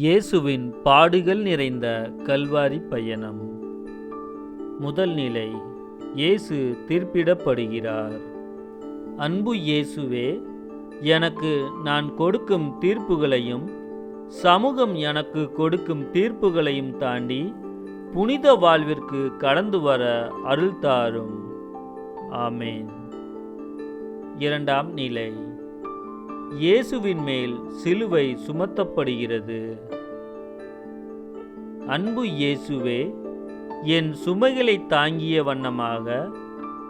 இயேசுவின் பாடுகள் நிறைந்த கல்வாரி பயணம். முதல் நிலை இயேசு தீர்ப்பிடப்படுகிறார். அன்பு இயேசுவே எனக்கு நான் கொடுக்கும் தீர்ப்புகளையும் சமூகம் எனக்கு கொடுக்கும் தீர்ப்புகளையும் தாண்டி புனித வாழ்விற்கு கடந்து வர அருள் தாரும். ஆமேன். இரண்டாம் நிலை இயேசுவின் மேல் சிலுவை சுமத்தப்படுகிறது. அன்பு இயேசுவே என் சுமைகளை தாங்கிய வண்ணமாக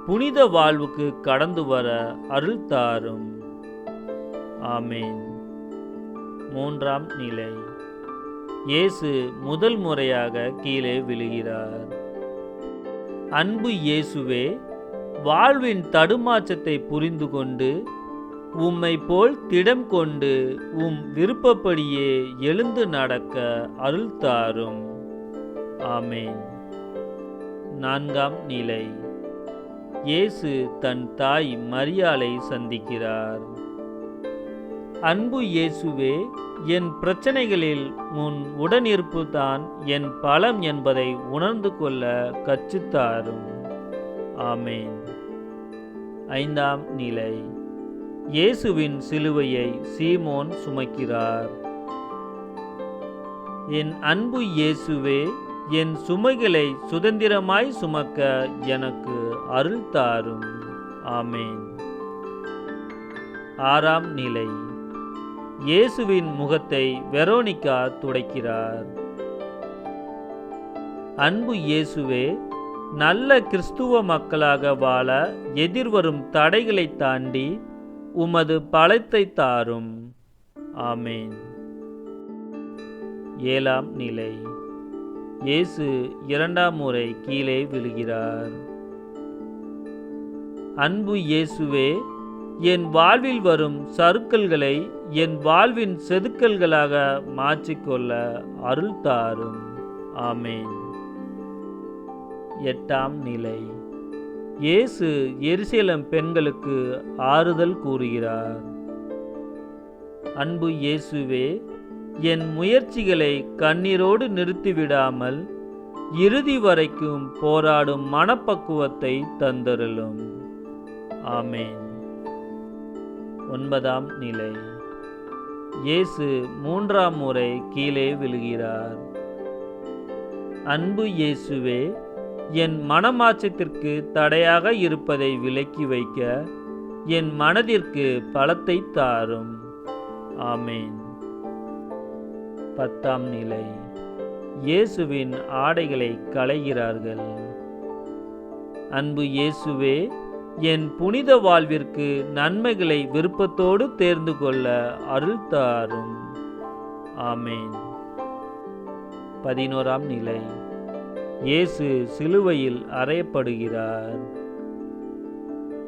புனித வாழ்வுக்கு கடந்து வர அருள் தாரும். ஆமேன். மூன்றாம் நிலை. இயேசு முதல் முறையாக கீழே விழுகிறார். அன்பு இயேசுவே வாழ்வின் தடுமாற்றத்தை புரிந்து கொண்டு உம்மை போல் திடம் கொண்டு உம் விருப்பப்படியே எழுந்து நடக்க அருள் தாரும் ஆமேன். நான்காம் நிலை. இயேசு தன் தாய் மரியாளை சந்திக்கிறார். அன்பு இயேசுவே என் பிரச்சனைகளில் உன் உடனிருப்பு தான் என் பலம் என்பதை உணர்ந்து கொள்ள கற்றுத்தாரும். ஆமேன். ஐந்தாம் நிலை. இயேசுவின் சிலுவையை சீமோன் சுமக்கிறார். என் அன்பு இயேசுவே என் சுமைகளை சுதந்திரமாய் சுமக்க எனக்கு அருள் தாரும். ஆமேன். ஆறாம் நிலை. இயேசுவின் முகத்தை வெரோனிகா துடைக்கிறார். அன்பு இயேசுவே நல்ல கிறிஸ்துவ மக்களாக வாழ எதிர்வரும் தடைகளை தாண்டி உமது பலத்தை தாரும். ஆமேன். ஏழாம் நிலை. இயேசு இரண்டாம் முறை கீழே விழுகிறார். அன்பு இயேசுவே என் வாழ்வில் வரும் சறுக்கல்களை என் வாழ்வின் செதுக்கல்களாக மாற்றிக்கொள்ள அருள் தாரும். ஆமேன். எட்டாம் நிலை. இயேசு எருசேலம் பெண்களுக்கு ஆறுதல் கூறுகிறார். அன்பு இயேசுவே என் முயற்சிகளை கண்ணீரோடு நிறுத்திவிடாமல் இறுதி வரைக்கும் போராடும் மனப்பக்குவத்தை தந்தருளும். ஆமேன். ஒன்பதாம் நிலை. இயேசு மூன்றாம் முறை கீழே விழுகிறார். அன்பு இயேசுவே என் மனமாச்சத்திற்கு தடையாக இருப்பதை விலக்கி வைக்க என் மனதிற்கு பலத்தை தாரும். ஆமேன். பத்தாம் நிலை. இயேசுவின் ஆடைகளை களைகிறார்கள். அன்பு இயேசுவே என் புனித வாழ்விற்கு நன்மைகளை விருப்பத்தோடு தேர்ந்து கொள்ள அருள் தாரும். ஆமேன். பதினோராம் நிலை. இயேசு சிலுவையில் அறையப்படுகிறார்.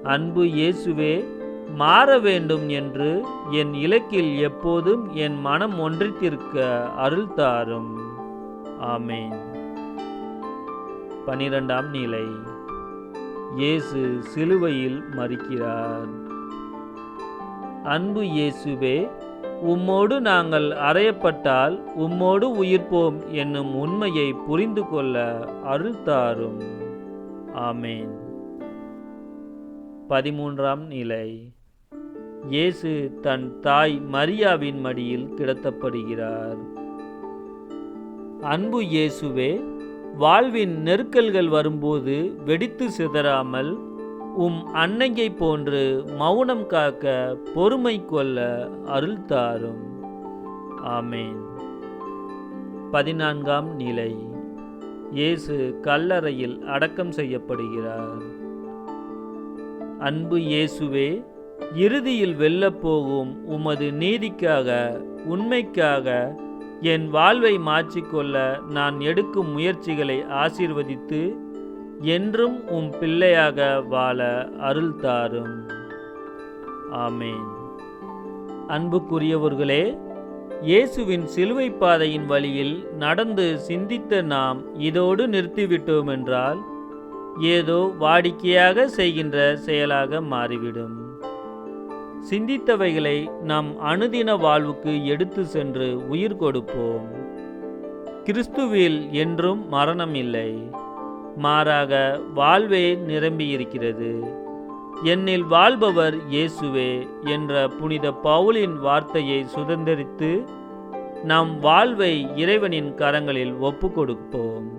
அன்பு இயேசுவே மாற வேண்டும் என்று என் இலக்கில் எப்போதும் என் மனம் ஒன்றித்திருக்க அருள் தாரும். ஆமேன். பனிரெண்டாம் நிலை. இயேசு சிலுவையில் மறிக்கிறார் அன்பு இயேசுவே உம்மோடு நாங்கள் அறையப்பட்டால் உம்மோடு உயிர்ப்போம் என்னும் உண்மையை புரிந்து கொள்ள அருள் தாரும். ஆமேன். பதிமூன்றாம் நிலை. இயேசு தன் தாய் மரியாவின் மடியில் கிடத்தப்படுகிறார். அன்பு இயேசுவே வாழ்வின் நெருக்கல்கள் வரும்போது வெடித்து சிதறாமல் உம் அன்னையை போன்று மௌனம் காக்க பொறுமை கொள்ள அருள் தாரும் ஆமேன். பதினான்காம் நிலை. இயேசு கல்லறையில் அடக்கம் செய்யப்படுகிறார். அன்பு இயேசுவே இறுதியில் வெல்லப்போகும் உமது நீதிக்காக உண்மைக்காக என் வாழ்வை மாற்றிக்கொள்ள நான் எடுக்கும் முயற்சிகளை ஆசீர்வதித்து என்றும் உம் பிள்ளையாக வாழ அருள் தாரும். ஆமேன். அன்புக்குரியவர்களே இயேசுவின் சிலுவை பாதையின் வழியில் நடந்து சிந்தித்த நாம் இதோடு நிறுத்திவிட்டோம் என்றால் ஏதோ வாடிக்கையாக செய்கின்ற செயலாக மாறிவிடும். சிந்தித்தவைகளை நம் அனுதின வாழ்வுக்கு எடுத்து சென்று உயிர் கொடுப்போம். கிறிஸ்துவில் என்றும் மரணம் இல்லை. மாறாக வாழ்வே நிரம்பியிருக்கிறது. என்னில் வாழ்பவர் இயேசுவே என்ற புனித பவுலின் வார்த்தையை சுதந்திரித்து நம் வாழ்வை இறைவனின் கரங்களில் ஒப்பு கொடுப்போம்